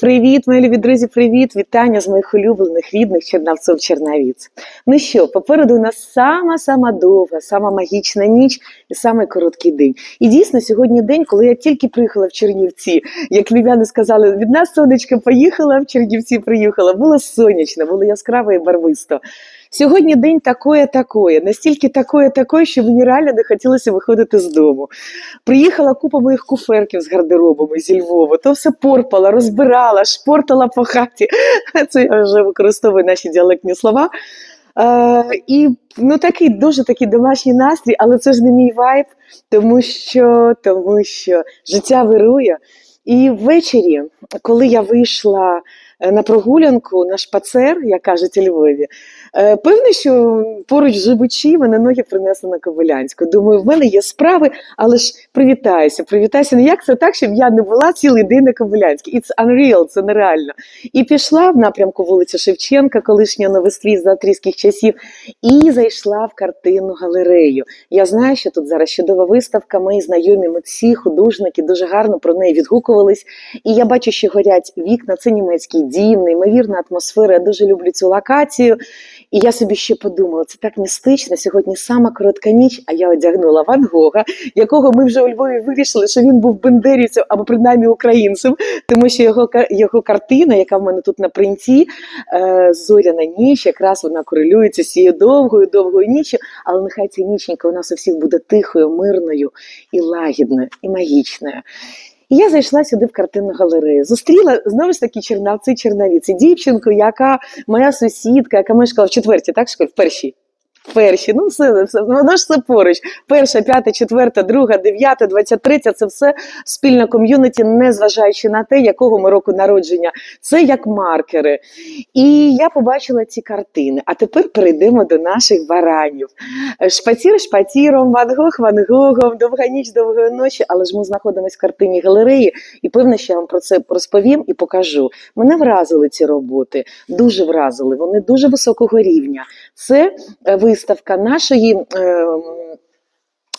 Привіт, мої любі друзі, привіт! Вітання з моїх улюблених рідних чернавців чернавіць. Ну що, попереду у нас сама-сама довга, сама магічна ніч і самий короткий день. І дійсно, сьогодні день, коли я тільки приїхала в Чернівці. Як львів'яни сказали, від нас сонечко поїхала, в Чернівці приїхала. Було сонячно, було яскраво і барвисто. Сьогодні день такое-такое, настільки такое-такое, що мені реально не хотілося виходити з дому. Приїхала купа моїх куферків з гардеробами зі Львова, то все порпала, розбирала, шпортала по хаті. Це я вже використовую наші діалектні слова. Е, і ну такий дуже такий домашній настрій, але це ж не мій вайб, тому що, тому що життя вирує. І ввечері, коли я вийшла е, на прогулянку, на шпацер, як кажуть у Львові, певно, що поруч живучи, мене ноги принесли на Ковалянську. Думаю, в мене є справи, але ж привітаюся, привітаюся. Ну як це так, щоб я не була цілий день на Ковалянській? It's unreal, це нереально. І пішла в напрямку вулиці Шевченка, колишня новоствій з австрійських часів, і зайшла в картинну галерею. Я знаю, що тут зараз чудова виставка. Мої знайомі митці, художники дуже гарно про неї відгукувались. І я бачу, що горять вікна. Це німецький дім, неймовірна атмосфера. Я дуже люблю цю локацію. І я собі ще подумала, це так містично. Сьогодні сама коротка ніч, а я одягнула Ван Гога, якого ми вже у Львові вирішили, що він був бендерівцем або принаймні українцем, тому що його його картина, яка в мене тут на принті, е, зоряна ніч, якраз вона корелюється з цією довгою, довгою ніччю, але нехай ця ніченька у нас у всіх буде тихою, мирною і лагідною, і магічною. І я зайшла сюди в картинну галерею. Зустріла знову ж таки чернавці чернавіці, дівчинку, яка моя сусідка, яка мешкала в четвертій, так школі, в першій. В першій, ну все, все, воно ж все поруч. Перша, п'ята, четверта, друга, дев'ята, двадцять третя це все спільна ком'юніті, незважаючи на те, якого ми року народження. Це як маркери. І я побачила ці картини. А тепер перейдемо до наших баранів. Шпацір шпаціром, Ван Гог Ван Гогом, довга ніч довгої ночі, але ж ми знаходимося в картині галереї, і певно, що я вам про це розповім і покажу. Мене вразили ці роботи, дуже вразили. Вони дуже високого рівня. Це е, виставка нашої.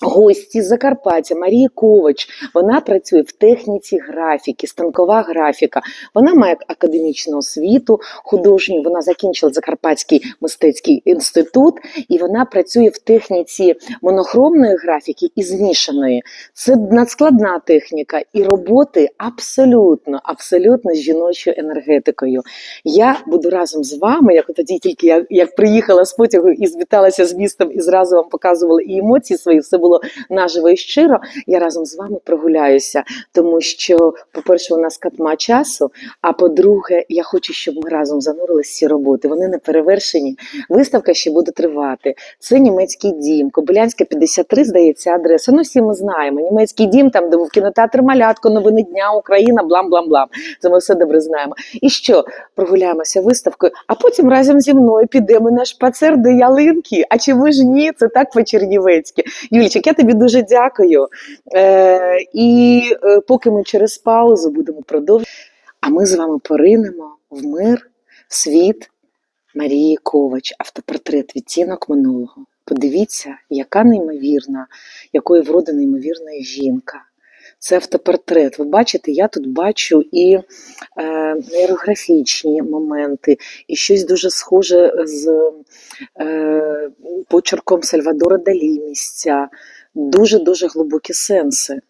Гості Закарпаття Марії Ковач. Вона працює в техніці графіки, станкова графіка. Вона має академічну освіту художню. Вона закінчила Закарпатський мистецький інститут, і вона працює в техніці монохромної графіки і змішаної. Це надскладна техніка, і роботи абсолютно, абсолютно з жіночою енергетикою. Я буду разом з вами, як тоді тільки я як приїхала з потягу і звіталася з містом, і зразу вам показувала і емоції свої, все було наживо і щиро. Я разом з вами прогуляюся, тому що, по-перше, у нас катма часу. А по-друге, я хочу, щоб ми разом занурилися ці роботи. Вони не перевершені. Виставка ще буде тривати. Це німецький дім. Кобилянська 53, здається, адреса. Ну, всі ми знаємо. Німецький дім, там, де був кінотеатр Малятко, новини дня, Україна, блам-блам-блам. Це ми все добре знаємо. І що? Прогуляємося виставкою, а потім разом зі мною підемо на шпацер до ялинки. А чи ви ж ні? Це так по-чернівецьки. Юлічик, я тобі дуже дякую. Е, і е, поки ми через паузу будемо продовжувати, а ми з вами поринемо в мир, в світ Марії Ковач, автопортрет відтінок минулого. Подивіться, яка неймовірна, якої вроди неймовірна жінка. Це автопортрет. Ви бачите, я тут бачу і е, нейрографічні моменти, і щось дуже схоже з е, почерком Сальвадора Далі місця. Дуже-дуже глибокі сенси.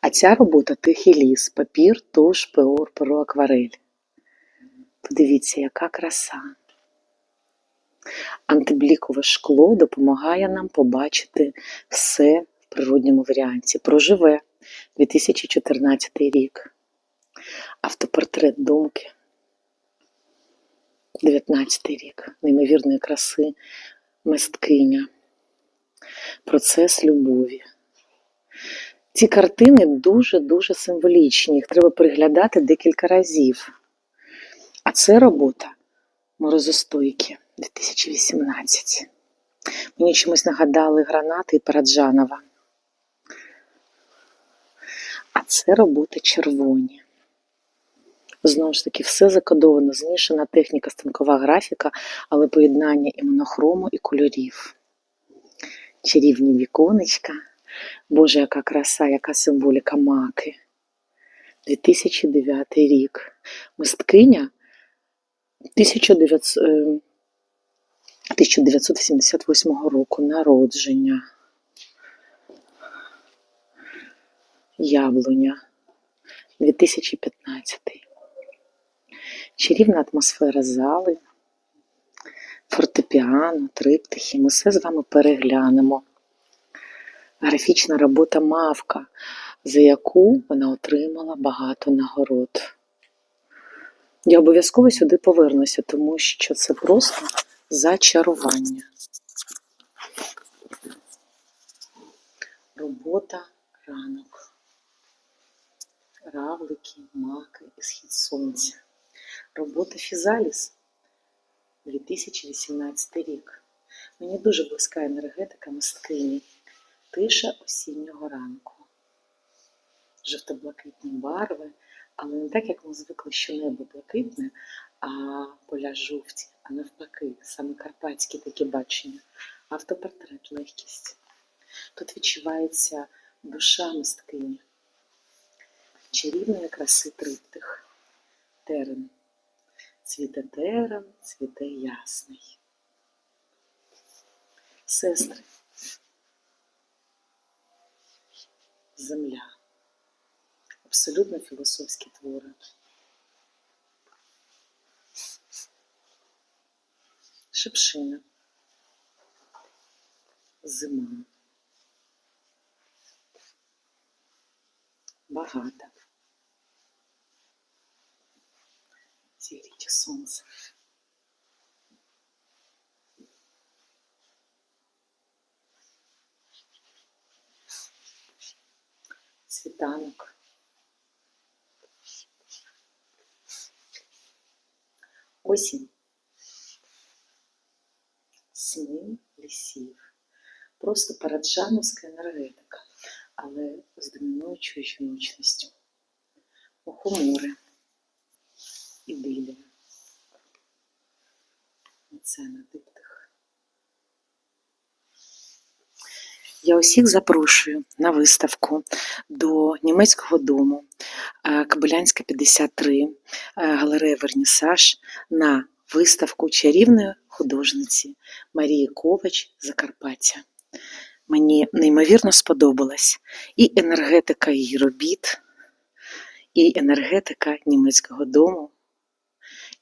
А ця робота тихий ліс, папір, туш, пеор, перо, акварель. Подивіться, яка краса. Антиблікове шкло допомагає нам побачити все в природньому варіанті. Проживе 2014 рік. Автопортрет думки. 19 рік. Неймовірної краси, мисткиня. Процес любові. Ці картини дуже-дуже символічні. Їх треба переглядати декілька разів. А це робота Морозостойки 2018. Мені чомусь нагадали гранати і Параджанова. А це робота червоні. Знову ж таки, все закодовано, змішана техніка, станкова графіка, але поєднання і монохрому, і кольорів. Чарівні віконечка. Боже, яка краса, яка символіка маки. 2009 рік. Мисткиня 1900, е, 1978 року народження. Яблуня 2015. Чарівна атмосфера зали, фортепіано, триптихи. Ми все з вами переглянемо. Графічна робота Мавка, за яку вона отримала багато нагород. Я обов'язково сюди повернуся, тому що це просто зачарування. Робота ранок. Равлики, маки і схід сонця. Робота Фізаліс 2018 рік. Мені дуже близька енергетика мисткині. Тиша осіннього ранку. Жовто-блакитні барви, але не так, як ми звикли, що небо блакитне, а поля жовті, а навпаки, саме карпатське таке бачення. Автопортрет, легкість. Тут відчувається душа мисткині, чарівної краси триптих, терен. Цвіте терен, цвіте ясний. Сестри. Земля. Абсолютно філософські твори. Шепшина. Зима. Багата. Сонце. Світанок. Осінь. Сни лісів. Просто параджановська енергетика, але з домінуючою жіночністю. Мухомори. Ідилія. Це на диптих. Я усіх запрошую на виставку до німецького дому е, Кабилянська 53, е, галерея Вернісаж на виставку чарівної художниці Марії Ковач Закарпаття. Мені неймовірно сподобалась і енергетика її робіт, і енергетика німецького дому,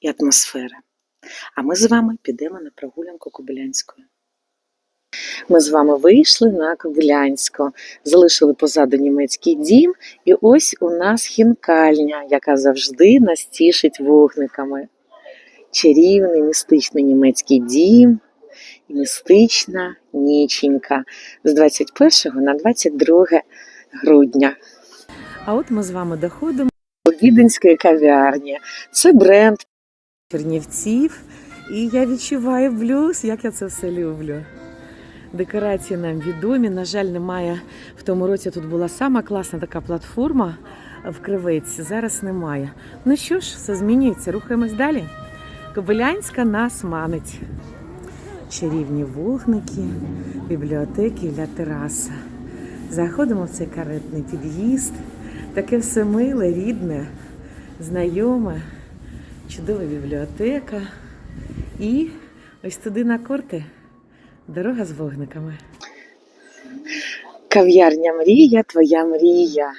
і атмосфера. А ми з вами підемо на прогулянку Кобилянською. Ми з вами вийшли на Кобилянську, залишили позаду німецький дім, і ось у нас хінкальня, яка завжди нас тішить вогниками. Чарівний містичний німецький дім містична ніченька з 21 на 22 грудня. А от ми з вами доходимо до віденської кав'ярні. Це бренд Чернівців. І я відчуваю блюз, як я це все люблю. Декорації нам відомі. На жаль, немає. В тому році тут була сама класна така платформа в Кривиці. Зараз немає. Ну що ж, все змінюється. Рухаємось далі. Кобилянська нас манить. Чарівні вогники, бібліотеки для тераса. Заходимо в цей каретний під'їзд. Таке все миле, рідне, знайоме, чудова бібліотека. І ось туди на корти дорога з вогниками. Кав'ярня мрія, твоя мрія.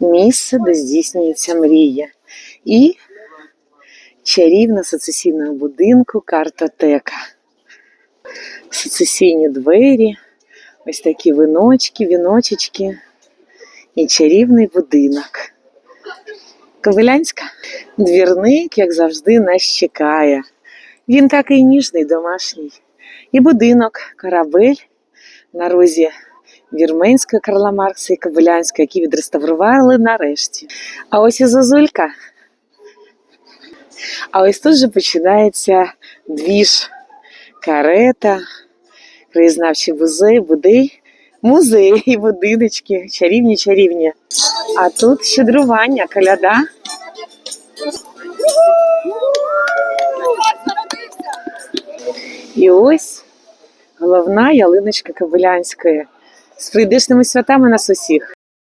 Місце, де здійснюється мрія. І чарівна сецесійного будинку картотека. Сецесійні двері, ось такі виночки, віночечки і чарівний будинок. Ковилянська. Двірник, як завжди, нас чекає. Він такий ніжний, домашній. І будинок, корабель на розі Вірменської Карла Маркса і Ковилянської, які відреставрували нарешті. А ось і Зозулька. А ось тут же починається двіж, карета, краєзнавчий музей, будей, музей і будиночки, чарівні, чарівні. А тут щедрування, коляда. І ось головна ялиночка Кобилянської. З прийдешними святами нас усіх.